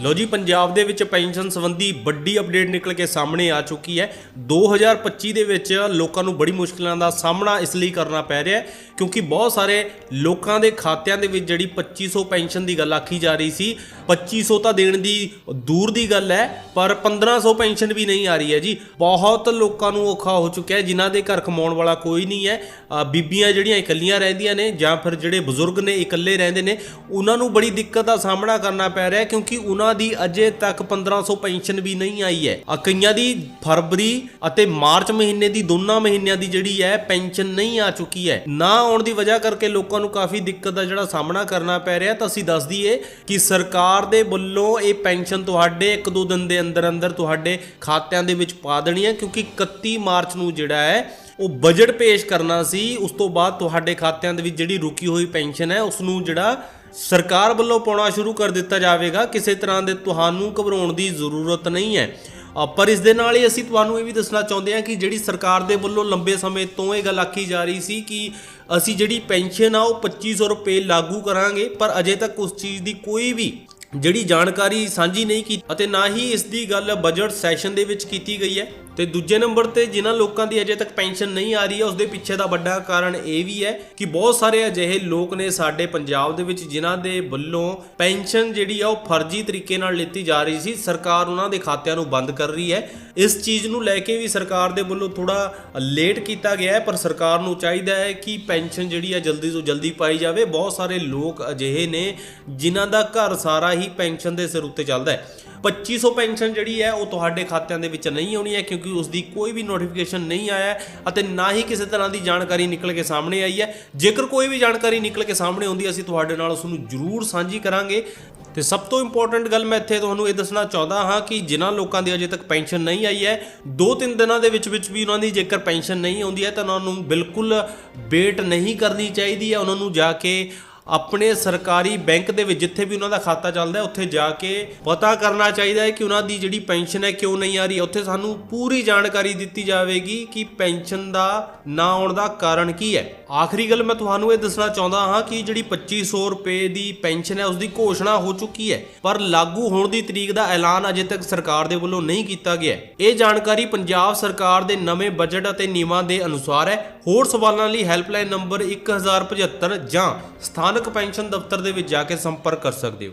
ਲੋ ਜੀ, ਪੰਜਾਬ ਦੇ ਵਿੱਚ ਪੈਨਸ਼ਨ ਸੰਬੰਧੀ ਵੱਡੀ ਅਪਡੇਟ ਨਿਕਲ ਕੇ ਸਾਹਮਣੇ ਆ ਚੁੱਕੀ ਹੈ। 2025 ਦੇ ਵਿੱਚ ਲੋਕਾਂ ਨੂੰ ਬੜੀ ਮੁਸ਼ਕਲਾਂ ਦਾ ਸਾਹਮਣਾ ਇਸ ਲਈ ਕਰਨਾ ਪੈ ਰਿਹਾ ਹੈ, ਕਿਉਂਕਿ ਬਹੁਤ ਸਾਰੇ ਲੋਕਾਂ ਦੇ ਖਾਤਿਆਂ ਦੇ ਵਿੱਚ ਜਿਹੜੀ 2500 ਪੈਨਸ਼ਨ ਦੀ ਗੱਲ ਆਖੀ ਜਾ ਰਹੀ ਸੀ 2500 ਤਾਂ ਦੇਣ ਦੀ ਦੂਰ ਦੀ ਗੱਲ ਹੈ, ਪਰ 1500 ਪੈਨਸ਼ਨ ਵੀ ਨਹੀਂ ਆ ਰਹੀ ਹੈ ਜੀ। ਬਹੁਤ ਲੋਕਾਂ ਨੂੰ ਔਖਾ ਹੋ ਚੁੱਕਿਆ ਹੈ, ਜਿਨ੍ਹਾਂ ਦੇ ਘਰ ਕਮਾਉਣ ਵਾਲਾ ਕੋਈ ਨਹੀਂ ਹੈ। ਬੀਬੀਆਂ ਜਿਹੜੀਆਂ ਇਕੱਲੀਆਂ ਰਹਿੰਦੀਆਂ ਨੇ ਜਾਂ ਫਿਰ ਜਿਹੜੇ ਬਜ਼ੁਰਗ ਨੇ, ਇਕੱਲੇ ਰਹਿੰਦੇ ਨੇ, ਉਹਨਾਂ ਨੂੰ ਬੜੀ ਦਿੱਕਤ ਦਾ ਸਾਹਮਣਾ ਕਰਨਾ ਪੈ ਰਿਹਾ ਕਿਉਂਕਿ ਉਹਨਾਂ ਦੀ ਅਜੇ ਤੱਕ 1500 ਪੈਨਸ਼ਨ ਵੀ ਨਹੀਂ ਆਈ ਹੈ। ਕਈਆਂ ਦੀ ਫਰਵਰੀ ਅਤੇ ਮਾਰਚ ਮਹੀਨੇ ਦੀ ਦੋਨਾਂ ਮਹੀਨਿਆਂ ਦੀ ਜਿਹੜੀ ਹੈ, ਪੈਨਸ਼ਨ ਨਹੀਂ ਆ ਚੁੱਕੀ ਹੈ। ਨਾ ਆਉਣ ਦੀ ਵਜ੍ਹਾ ਕਰਕੇ ਲੋਕਾਂ ਨੂੰ ਕਾਫੀ ਦਿੱਕਤ ਦਾ ਜਿਹੜਾ ਸਾਹਮਣਾ ਕਰਨਾ ਪੈ ਰਿਹਾ ਤਾਂ ਅਸੀਂ ਦੱਸ ਦਈਏ ਕਿ ਸਰਕਾਰ ਸਰਕਾਰ ਦੇ ਵੱਲੋਂ ਇਹ ਪੈਨਸ਼ਨ ਤੁਹਾਡੇ, ਇੱਕ ਦੋ ਦਿਨ ਦੇ ਅੰਦਰ ਅੰਦਰ ਤੁਹਾਡੇ ਖਾਤਿਆਂ ਦੇ ਵਿੱਚ ਪਾ ਦੇਣੀ ਹੈ, ਕਿਉਂਕਿ 31 ਮਾਰਚ ਨੂੰ ਜਿਹੜਾ ਹੈ, ਉਹ ਬਜਟ ਪੇਸ਼ ਕਰਨਾ ਸੀ। ਉਸ ਤੋਂ ਬਾਅਦ ਤੁਹਾਡੇ ਖਾਤਿਆਂ ਦੇ ਵਿੱਚ ਜਿਹੜੀ ਰੁਕੀ ਹੋਈ ਪੈਨਸ਼ਨ ਹੈ, ਉਸ ਨੂੰ ਜਿਹੜਾ ਸਰਕਾਰ ਵੱਲੋਂ ਪਾਉਣਾ ਸ਼ੁਰੂ ਕਰ ਦਿੱਤਾ ਜਾਵੇਗਾ। ਕਿਸੇ ਤਰ੍ਹਾਂ ਦੇ ਤੁਹਾਨੂੰ ਘਬਰਾਉਣ ਦੀ ਜ਼ਰੂਰਤ ਨਹੀਂ ਹੈ। ਪਰ ਇਸ ਦੇ ਨਾਲ ਹੀ ਅਸੀਂ ਤੁਹਾਨੂੰ ਇਹ ਵੀ ਦੱਸਣਾ ਚਾਹੁੰਦੇ ਹਾਂ ਕਿ ਜਿਹੜੀ ਸਰਕਾਰ ਦੇ ਵੱਲੋਂ ਲੰਬੇ ਸਮੇਂ ਤੋਂ ਇਹ ਗੱਲ ਆਖੀ ਜਾ ਰਹੀ ਸੀ ਕਿ ਅਸੀਂ ਜਿਹੜੀ ਪੈਨਸ਼ਨ ਆ, ਉਹ 2500 ਰੁਪਏ ਲਾਗੂ ਕਰਾਂਗੇ, ਪਰ ਅਜੇ ਤੱਕ ਉਸ ਚੀਜ਼ ਦੀ ਕੋਈ ਵੀ ਜਿਹੜੀ ਜਾਣਕਾਰੀ ਸਾਂਝੀ ਨਹੀਂ ਕੀਤੀ ਅਤੇ ਨਾ ਹੀ ਇਸ ਦੀ ਗੱਲ ਬਜਟ ਸੈਸ਼ਨ ਦੇ ਵਿੱਚ ਕੀਤੀ ਗਈ ਹੈ। ਤੇ ਦੂਜੇ ਨੰਬਰ ਤੇ ਜਿਨ੍ਹਾਂ ਲੋਕਾਂ ਦੀ ਅਜੇ ਤੱਕ ਪੈਨਸ਼ਨ ਨਹੀਂ ਆ ਰਹੀ ਹੈ ਉਸ ਦੇ ਪਿੱਛੇ ਦਾ ਵੱਡਾ ਕਾਰਨ ਇਹ ਵੀ ਹੈ ਕਿ ਬਹੁਤ ਸਾਰੇ ਅਜਿਹੇ ਲੋਕ ਨੇ ਸਾਡੇ ਪੰਜਾਬ ਦੇ ਵਿੱਚ ਜਿਨ੍ਹਾਂ ਦੇ ਵੱਲੋਂ ਪੈਨਸ਼ਨ ਜਿਹੜੀ ਆ, ਉਹ ਫਰਜ਼ੀ ਤਰੀਕੇ ਨਾਲ ਲਿੱਤੀ ਜਾ ਰਹੀ ਸੀ। ਸਰਕਾਰ ਉਹਨਾਂ ਦੇ ਖਾਤਿਆਂ ਨੂੰ ਬੰਦ ਕਰ ਰਹੀ ਹੈ। ਇਸ ਚੀਜ਼ ਨੂੰ ਲੈ ਕੇ ਵੀ ਸਰਕਾਰ ਦੇ ਵੱਲੋਂ ਥੋੜਾ ਲੇਟ ਕੀਤਾ ਗਿਆ ਹੈ, ਪਰ ਸਰਕਾਰ ਨੂੰ ਚਾਹੀਦਾ ਹੈ ਕਿ ਪੈਨਸ਼ਨ ਜਿਹੜੀ ਆ, ਜਲਦੀ ਤੋਂ ਜਲਦੀ ਪਾਈ ਜਾਵੇ। ਬਹੁਤ ਸਾਰੇ ਲੋਕ ਅਜਿਹੇ ਨੇ ਜਿਨ੍ਹਾਂ ਦਾ ਘਰ ਸਾਰਾ ਹੀ ਪੈਨਸ਼ਨ ਦੇ ਸਿਰ ਉੱਤੇ ਚੱਲਦਾ ਹੈ। 2500 ਪੈਨਸ਼ਨ ਜਿਹੜੀ ਹੈ ਉਹ ਤੁਹਾਡੇ ਖਾਤਿਆਂ ਦੇ ਵਿੱਚ ਨਹੀਂ ਆਉਣੀ ਹੈ ਕਿਉਂਕਿ ਉਸ ਦੀ ਕੋਈ ਵੀ ਨੋਟੀਫਿਕੇਸ਼ਨ ਨਹੀਂ ਆਇਆ ਅਤੇ ਨਾ ਹੀ ਕਿਸੇ ਤਰ੍ਹਾਂ ਦੀ ਜਾਣਕਾਰੀ ਨਿਕਲ ਕੇ ਸਾਹਮਣੇ ਆਈ ਹੈ। ਜੇਕਰ ਕੋਈ ਵੀ ਜਾਣਕਾਰੀ ਨਿਕਲ ਕੇ ਸਾਹਮਣੇ ਆਉਂਦੀ, ਅਸੀਂ ਤੁਹਾਡੇ ਨਾਲ ਉਸ ਨੂੰ ਜ਼ਰੂਰ ਸਾਂਝੀ ਕਰਾਂਗੇ। ਤੇ ਸਭ ਤੋਂ ਇੰਪੋਰਟੈਂਟ ਗੱਲ ਮੈਂ ਇੱਥੇ ਤੁਹਾਨੂੰ ਇਹ ਦੱਸਣਾ ਚਾਹੁੰਦਾ ਹਾਂ ਕਿ ਜਿਨ੍ਹਾਂ ਲੋਕਾਂ ਦੀ ਅਜੇ ਤੱਕ ਪੈਨਸ਼ਨ ਨਹੀਂ ਆਈ ਹੈ 2-3 ਦਿਨਾਂ ਦੇ ਵਿੱਚ ਵਿੱਚ ਵੀ ਉਹਨਾਂ ਦੀ ਜੇਕਰ ਪੈਨਸ਼ਨ ਨਹੀਂ ਆਉਂਦੀ ਹੈ, ਤਾਂ ਉਹਨਾਂ ਨੂੰ ਬਿਲਕੁਲ ਵੇਟ ਨਹੀਂ ਕਰਨੀ ਚਾਹੀਦੀ ਹੈ। ਉਹਨਾਂ ਨੂੰ ਜਾ ਕੇ ਆਪਣੇ ਸਰਕਾਰੀ ਬੈਂਕ ਦੇ ਵਿੱਚ ਜਿੱਥੇ ਵੀ ਉਹਨਾਂ ਦਾ ਖਾਤਾ ਚੱਲਦਾ ਹੈ, ਉੱਥੇ ਜਾ ਕੇ ਪਤਾ ਕਰਨਾ ਚਾਹੀਦਾ ਹੈ ਕਿ ਉਹਨਾਂ ਦੀ ਜਿਹੜੀ ਪੈਨਸ਼ਨ ਹੈ ਕਿਉਂ ਨਹੀਂ ਆ ਰਹੀ। ਉੱਥੇ ਸਾਨੂੰ ਪੂਰੀ ਜਾਣਕਾਰੀ ਦਿੱਤੀ ਜਾਵੇਗੀ ਕਿ ਪੈਨਸ਼ਨ ਦਾ ਨਾ ਆਉਣ ਦਾ ਕਾਰਨ ਕੀ ਹੈ। ਆਖਰੀ ਗੱਲ ਮੈਂ ਤੁਹਾਨੂੰ ਇਹ ਦੱਸਣਾ ਚਾਹੁੰਦਾ ਹਾਂ ਕਿ ਜਿਹੜੀ 2500 ਰੁਪਏ ਦੀ ਪੈਨਸ਼ਨ ਹੈ ਉਸ ਦੀ ਘੋਸ਼ਣਾ ਹੋ ਚੁੱਕੀ ਹੈ, ਪਰ ਲਾਗੂ ਹੋਣ ਦੀ ਤਰੀਕ ਦਾ ਐਲਾਨ ਅਜੇ ਤੱਕ ਸਰਕਾਰ ਦੇ ਵੱਲੋਂ ਨਹੀਂ ਕੀਤਾ ਗਿਆ। ਇਹ ਜਾਣਕਾਰੀ ਪੰਜਾਬ ਸਰਕਾਰ ਦੇ ਨਵੇਂ ਬਜਟ ਅਤੇ ਨਿਯਮਾਂ ਦੇ ਅਨੁਸਾਰ ਹੈ। ਹੋਰ ਸਵਾਲਾਂ ਲਈ ਹੈਲਪਲਾਈਨ ਨੰਬਰ 1075 ਜਾਂ ਸਥਾਨਕ ਪੈਨਸ਼ਨ ਦਫ਼ਤਰ ਦੇ ਵਿੱਚ ਜਾ ਕੇ ਸੰਪਰਕ ਕਰ ਸਕਦੇ ਹੋ।